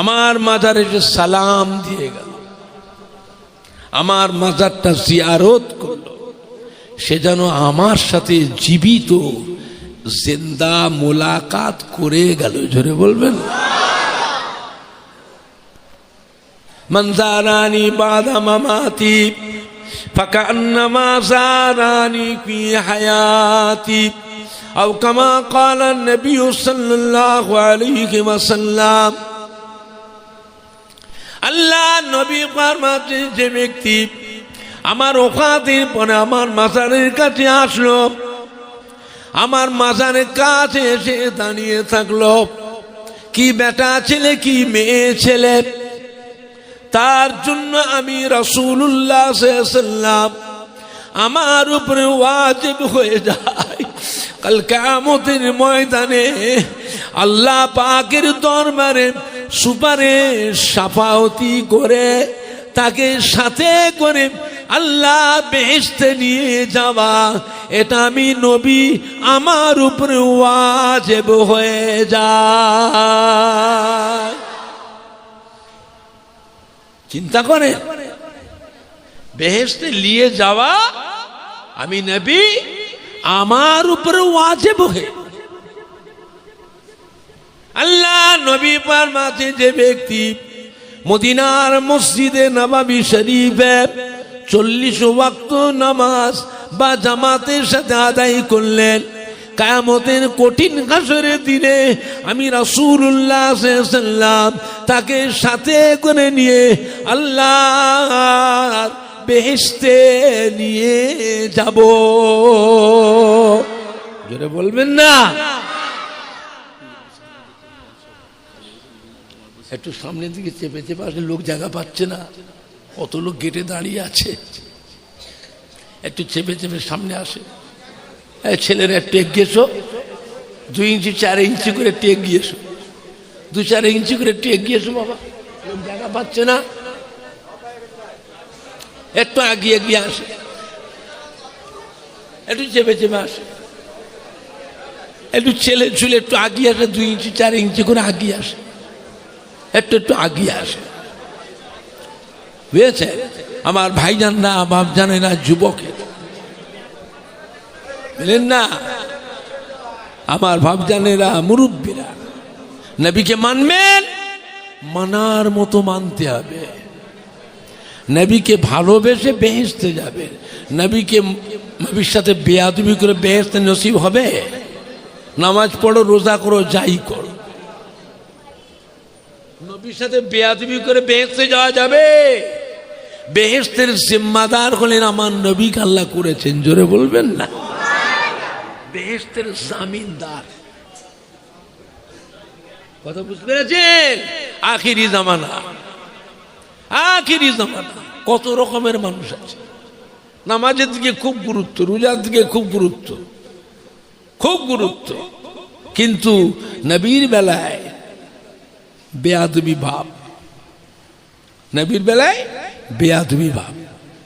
আমার মাজারে এসে সালাম দিয়ে গেল আমার মাজারটা জিয়ারত করলো সে যেন আমার সাথে জীবিত জেন্দা মোলাকাত করে গেল জোরে বলবেন মনজারানি বাদা মামাতি فكأنما زاراني في حياتي أو كما قال النبي صلى الله عليه وسلم আল্লাহ নবী ফরমাতে যে ব্যক্তি আমার ওখাতের পরে আমার মাজারের কাছে আসলো। আমার মাজারের কাছে এসে দাঁড়িয়ে থাকল। কি বেটা ছেলে, কি মেয়ে ছেলে? তার জন্য আমি রসুল্লাহ সাল্লাম আমার উপরে ওয়াজিব হয়ে যায়। কাল কামতের ময়দানে আল্লাহ পাকের দরবারে সুপারে সাফাওতি করে তাকে সাথে করে আল্লাহ বেহেস্তে নিয়ে যাওয়া। এটা আমি নবী আমার উপরে ওয়াজেব হয়ে যায়। চিন্তা করে বেহেস্তে নিয়ে যাওয়া আমি নবী আমার উপরে ওয়াজেব হয়ে আল্লাহ নবী পার মাঝে যে ব্যক্তি মদিনার মসজিদে নবাবি শরীফে চল্লিশ ওয়াক্ত নামাজ বা জামাতের সাথে আদায় করলেন। কায়ামতের কঠিন কাসরের দিনে আমি রাসূলুল্লাহ সাল্লাম তাকে সাথে করে নিয়ে আল্লাহ বেহেস্তে নিয়ে যাব। জোরে বলবেন না? একটু সামনের দিকে চেপে চেপে আসলে লোক জায়গা পাচ্ছে না। কত লোক গেটে দাঁড়িয়ে আছে। একটু চেপে চেপে সামনে আসে। ছেলেরা টেক গিয়েছো দুই ইঞ্চি, চার ইঞ্চি করে টেক গিয়েছো। দু চার ইঞ্চি করে টেক গিয়েছো বাবা। লোক জায়গা পাচ্ছে না। একটু আগিয়ে গিয়ে আসে। একটু চেপে চেপে আসে। একটু ছেলে ঝুলে একটু আগিয়ে আসে, দুই ইঞ্চি, চার ইঞ্চি করে আগিয়ে আসে। একটু একটু আগিয়ে আসে। বুঝেছে? আমার ভাইজানরা বাপ জানেরা যুবকের বুঝলেন না? আমার ভাবজানেরা মুরব্বীরা। নবীকে মানবেন? মানার মতো মানতে হবে। নবীকে ভালোবেসে বেহেসতে যাবে। নবীকে নবীর সাথে বেয়াদবি করে বেহেসতে নসিব হবে। নামাজ পড়ো, রোজা করো, যাই করো। নবীর সাথে বেয়াদবি করে বেহেসতে যাওয়া যাবে? বেহেস্তের জিম্মাদার হলেন আমার নবী, আল্লাহ করেছেন, জোরে বলবেন না? বেহেস্তের জামিনদার। কথা বুঝতে পেরেছেন? আখিরি জামানা। আখিরি জামানা। কত রকমের মানুষ আছে। নামাজের দিকে খুব গুরুত্ব, রোজার দিকে খুব গুরুত্ব। খুব গুরুত্ব। কিন্তু নবীর বেলায় বেয়াদবি ভাব। নবীর বেলায় বেয়াদবি ভাব।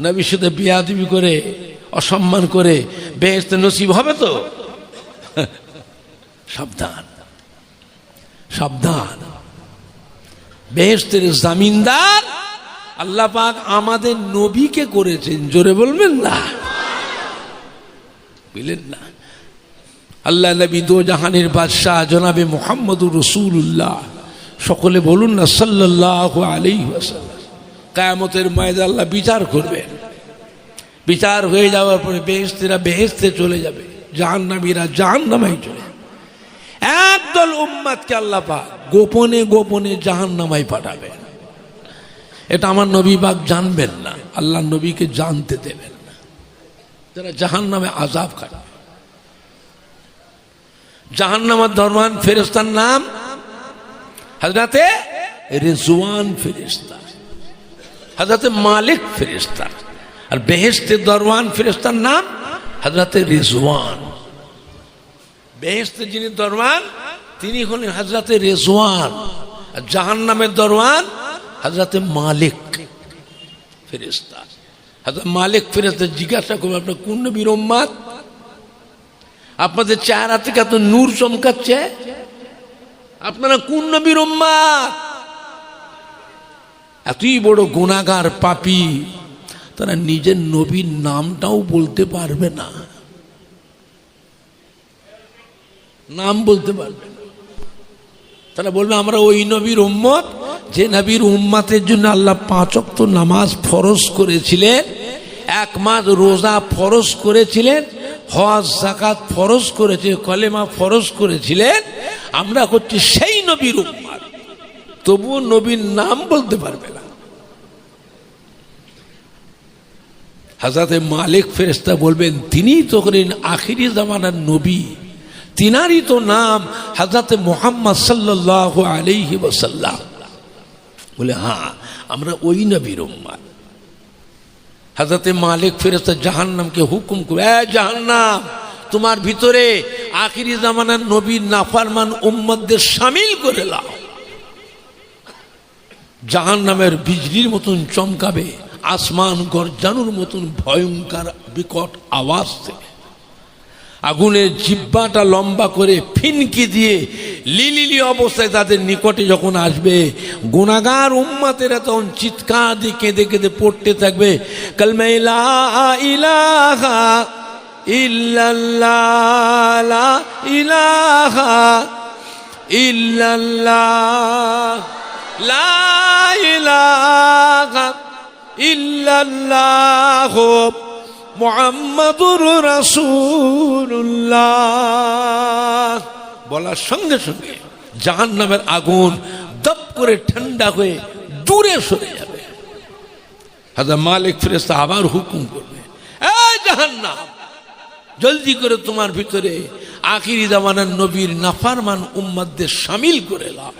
নবীর সাথে বেয়াদবি করে, অসম্মান করে বেহেস্তে নসিব হবে তো? সাবধান। সাবধান। বেহেস্তের জামিনদার আল্লাহ পাক আমাদের নবীকে করেছেন, জোরে বলবেন না? বুঝলেন না। আল্লাহ নবী দো জাহানের বাদশাহ জনাবে মোহাম্মদুর রসুল্লাহ সকলে বলুন না সাল্লাহ আলী কায়ামতের ময়দা আল্লাহ বিচার করবেন। বিচার হয়ে যাওয়ার পরে বেহেস্তেরা বেহেস্তে চলে যাবে, জাহান্নামীরা জাহান্নামাই চলে একদল উম্মাদকে আল্লাহ পাক গোপনে গোপনে জাহান্নামাই পাঠাবেন। এটা আমার নবী বাগ জানবেন না, আল্লাহ নবীকে জানতে দেবেন না। যারা জাহান নামে আজাব কাটাবে। জাহান নামার ধর্মান ফেরেস্তার নাম হাজরাতে রেজওয়ান ফেরিস্তা হাজরাতে মালিক ফেরিস্তা আর বেহেস্তের দরওয়ান ফেরেস্তার নাম হাজরাতে রেজওয়ান। বেহেস্তের যিনি দরওয়ান, তিনি হলেন হাজরাতে রেজওয়ান আর জাহান নামের দরওয়ান হাজরাতে মালিক ফেরেস্তা হাজরত মালিক ফেরেস্তা জিজ্ঞাসা করবে, আপনার কোন নবীর আপনাদের চেহারা থেকে এত নূর চমকাচ্ছে? আপনারা কোন নবীর এতই বড় গুণাগার পাপি, তারা নিজের নবীর নামটাও বলতে পারবে না। নাম বলতে পারবে তারা বলবে, আমরা ওই নবীর উম্মত, যে নবীর উম্মাতের জন্য আল্লাহ পাঁচক তো নামাজ ফরজ করেছিলেন, এক মাস রোজা ফরজ করেছিলেন, হজ জাকাত ফরজ করেছে কলেমা ফরজ করেছিলেন আমরা করছি সেই নবীর উম্মাদ। তবুও নবীর নাম বলতে পারবে না। হাজাতে মালিক ফেরেস্তা বলবেন তিনিই তো করেন আখিরি জামানার নবী। তিনারই তো নাম হাজরাতে মোহাম্মদ সাল্লাহ আলিহি ওসাল্লাম বলে হ্যাঁ আমরা ওই নবীর উম্মাদ। হাজরাতে মালিক ফেরেস্তা জাহান্নামকে হুকুম করে জাহান্নাম তোমার ভিতরে আখিরি জামানার নবীর নাফারমান উম্মদদের সামিল করে লাও। জাহান নামের বিজলির মতন চমকাবে, আসমান গরজানুর মতন ভয়ঙ্কর বিকট আওয়াজ থেকে আগুনের জিব্বাটা লম্বা করে ফিনকি দিয়ে লিলিলি অবস্থায় তাদের নিকটে যখন আসবে গুণাগার উম্মাতেরা তখন চিৎকার দিয়ে কেঁদে কেঁদে পড়তে থাকবে কালমে লা ইলাহা ইল্লাল্লাহ, লা ইলাহা লা ইলাহা বলার সঙ্গে সঙ্গে জাহান নামের আগুন দপ করে ঠান্ডা হয়ে দূরে সরে যাবে। হাজার মালিক ফেরেস্তা আবার হুকুম করবে, এই জাহান্নাম জলদি করে তোমার ভিতরে আখিরি জামানার নবীর নাফারমান উম্মাদদের সামিল করে লাও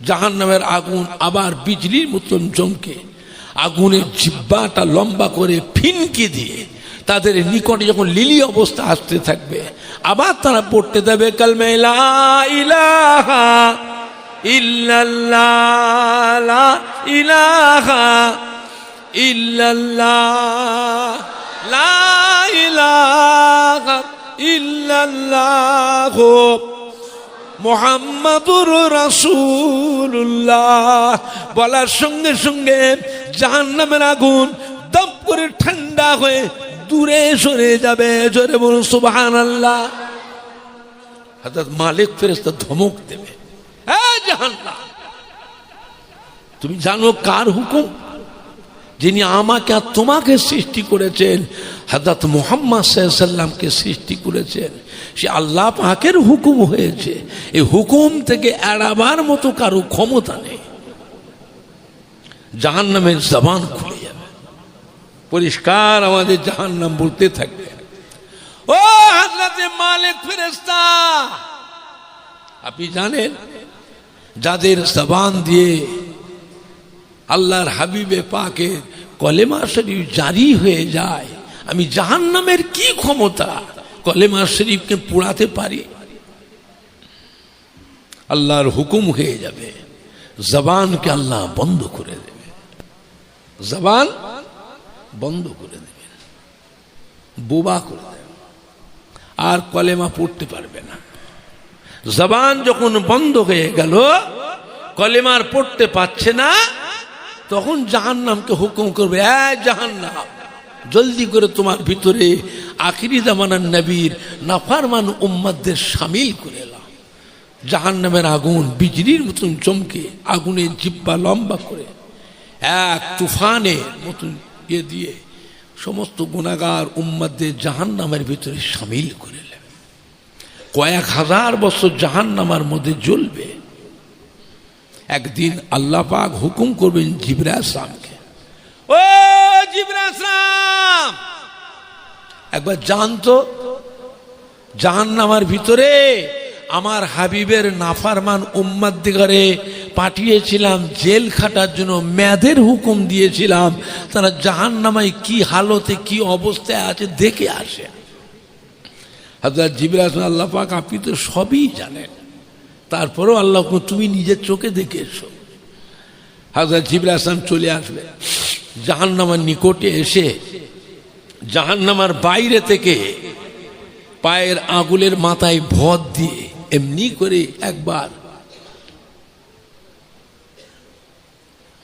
জাহান নামের আগুন আবার বিজলির মতন চমকে আগুনের জিব্বাটা লম্বা করে ফিনকি দিয়ে তাদের নিকটে যখন লিলি অবস্থা আসতে থাকবে, আবার তারা পড়তে দেবে কালমে লা ইলাহা ইল্লাল্লাহ ইলাহা মোহাম্মদুর রাসূলুল্লাহ। বলার সঙ্গে সঙ্গে জাহান্নামের আগুন দম করে ঠান্ডা হয়ে দূরে সরে যাবে। জোরে বলুন সুবহান আল্লাহ অর্থাৎ মালিক ফেরেস্তা ধমক দেবে। জাহান্নাম, তুমি জানো কার হুকুম? যিনি আমাকে আর তোমাকে সৃষ্টি করেছেন হাজরত মোহাম্মদ সাল্লামকে সৃষ্টি করেছেন, সে আল্লাহ পাকের হুকুম হয়েছে। এই হুকুম থেকে এড়াবার মতো কারও ক্ষমতা নেই। জাহান্নামের জবান খুলে যাবে। পরিষ্কার আমাদের জাহান্নাম বলতে থাকবে। ও হাজরাতে মালিক ফেরেস্তা আপনি জানেন, যাদের জবান দিয়ে আল্লাহর হাবিবে পাকে কলেমা শরীফ জারি হয়ে যায়। আমি জাহান নামের কি ক্ষমতা কলেমা শরীফকে পোড়াতে পারি? আল্লাহর হুকুম হয়ে যাবে। জবানকে আল্লাহ বন্ধ করে দেবে। জবান বন্ধ করে দেবে। বোবা করে দেবে। আর কলেমা পড়তে পারবে না। জবান যখন বন্ধ হয়ে গেল, কলেমার পড়তে পারছে না তখন জাহান্নামকে হুকুম করবে, এ জাহান্নাম, জলদি করে তোমার ভিতরে আখিরি জামানার নবীর নাফারমান উম্মাদদের সামিল করে এলাম। জাহান্নামের আগুন বিজলির মতন চমকে আগুনের জিব্বা লম্বা করে, এক তুফানে মতন ইয়ে দিয়ে সমস্ত গুণাগার উম্মাদদের জাহান্নামের ভিতরে সামিল করে কয়েক হাজার বছর জাহান্নামার মধ্যে জ্বলবে। একদিন আল্লাহ পাক হুকুম করবেন জিবরা আসলামকে ও জিবরা আসলাম একবার জানতো জাহান্নামার ভিতরে আমার হাবিবের নাফারমান উম্মাদ দিগারে পাঠিয়েছিলাম জেল খাটার জন্য ম্যাদের হুকুম দিয়েছিলাম তারা জাহান্নামায় কি হালতে কি অবস্থায় আছে দেখে আসে। হাজার জিবরা আল্লাহ পাক আপনি তো সবই জানেন। তারপরেও আল্লাহ তুমি নিজের চোখে দেখে এসো। হাজার জিবরা আসলাম চলে আসবে জাহান্নামার নিকটে এসে, জাহান্নামার বাইরে থেকে পায়ের আগুলের মাথায় ভর দিয়ে এমনি করে একবার